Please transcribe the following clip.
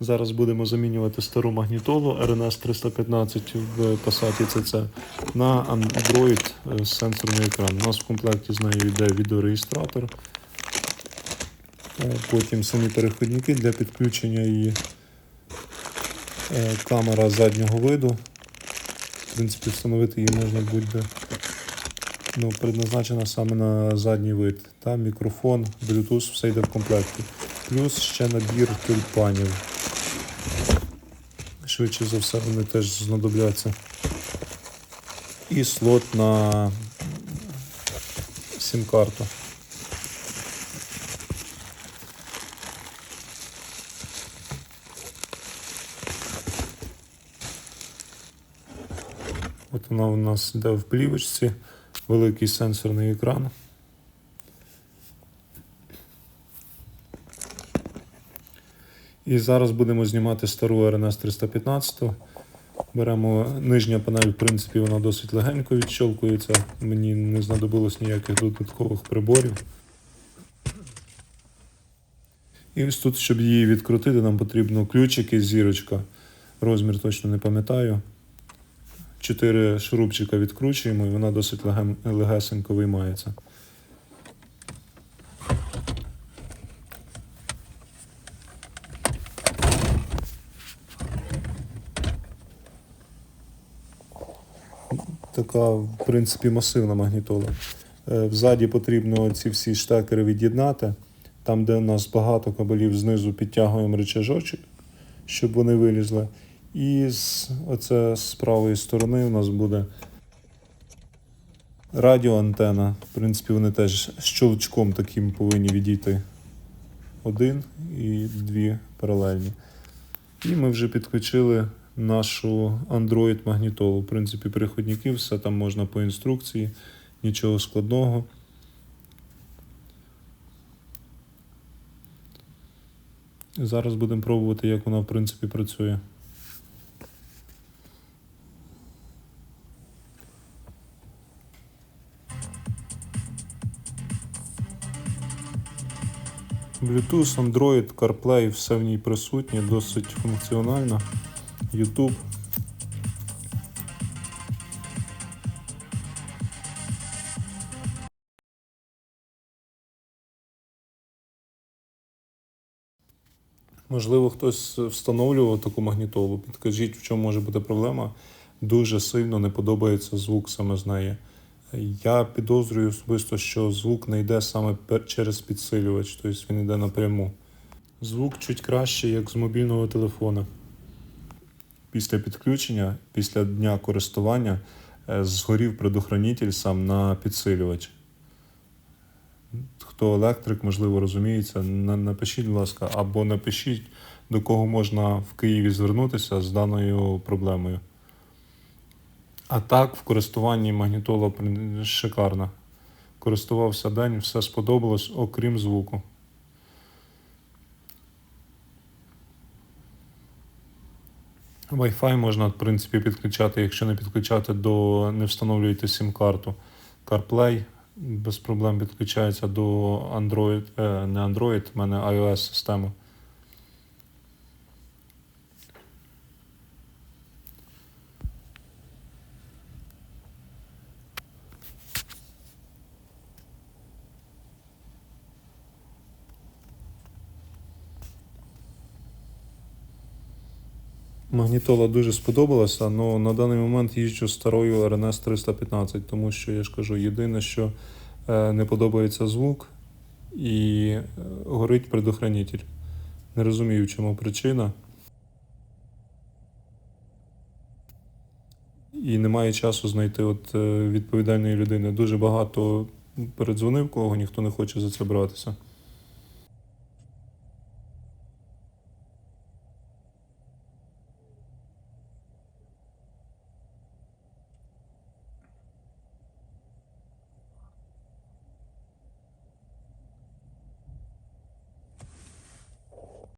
Зараз будемо замінювати стару магнітолу RNS 315 в Passat CC на Android сенсорний екран. У нас в комплекті з нею йде відеореєстратор, е, потім самі переходники для підключення і е, камера заднього виду. В принципі, встановити її можна будь-де. Ну, предназначена саме на задній вид. Та мікрофон, Bluetooth, все йде в комплекті. Плюс ще набір тюльпанів. Швидше за все вони теж знадобляться. І слот на сім-карту. От вона у нас йде в плівочці, великий сенсорний екран. І зараз будемо знімати стару RNS 315. Беремо нижня панель, в принципі, вона досить легенько відщолкується. Мені не знадобилось ніяких додаткових приборів. І ось тут, щоб її відкрутити, нам потрібно ключик і зірочка. Розмір точно не пам'ятаю. Чотири шурупчика відкручуємо, і вона досить легесенько виймається. Така, в принципі, масивна магнітола. Е, Взаді потрібно ці всі штекери від'єднати. Там, де у нас багато кабелів, знизу підтягуємо рычажочок, щоб вони вилізли. І з, оце з правої сторони у нас буде радіоантена. В принципі, вони теж щелчком таким повинні відійти. Один і дві паралельні. І ми вже підключили нашу Android магнітолу. В принципі, переходники, все там можна по інструкції, нічого складного. Зараз будемо пробувати, як вона в принципі працює. Bluetooth, Android, CarPlay, все в ній присутнє, досить функціонально. YouTube. Можливо, хтось встановлював таку магнітолу. Підкажіть, в чому може бути проблема. Дуже сильно не подобається звук саме з неї. Я підозрюю особисто, що звук не йде саме через підсилювач, тобто він йде напряму. Звук чуть краще, як з мобільного телефона. Після підключення, після дня користування, е, згорів предохранитель сам на підсилювач. Хто електрик, можливо, розуміється, напишіть, будь ласка, або напишіть, до кого можна в Києві звернутися з даною проблемою. А так, в користуванні магнітола шикарна. Користувався день, все сподобалось, окрім звуку. Wi-Fi можна, в принципі, підключати, якщо не підключати до не встановлюєте сім-карту. CarPlay без проблем підключається до Android, е, не Android, в мене iOS Магнітола дуже сподобалася, але на даний момент їжджу старою RNS 315, тому що я ж кажу, єдине, що е, не подобається звук і е, горить предохранитель. Не розумію, в чому причина. І немає часу знайти от, е, відповідальної людини. Дуже багато передзвонив, кого ніхто не хоче за це братися.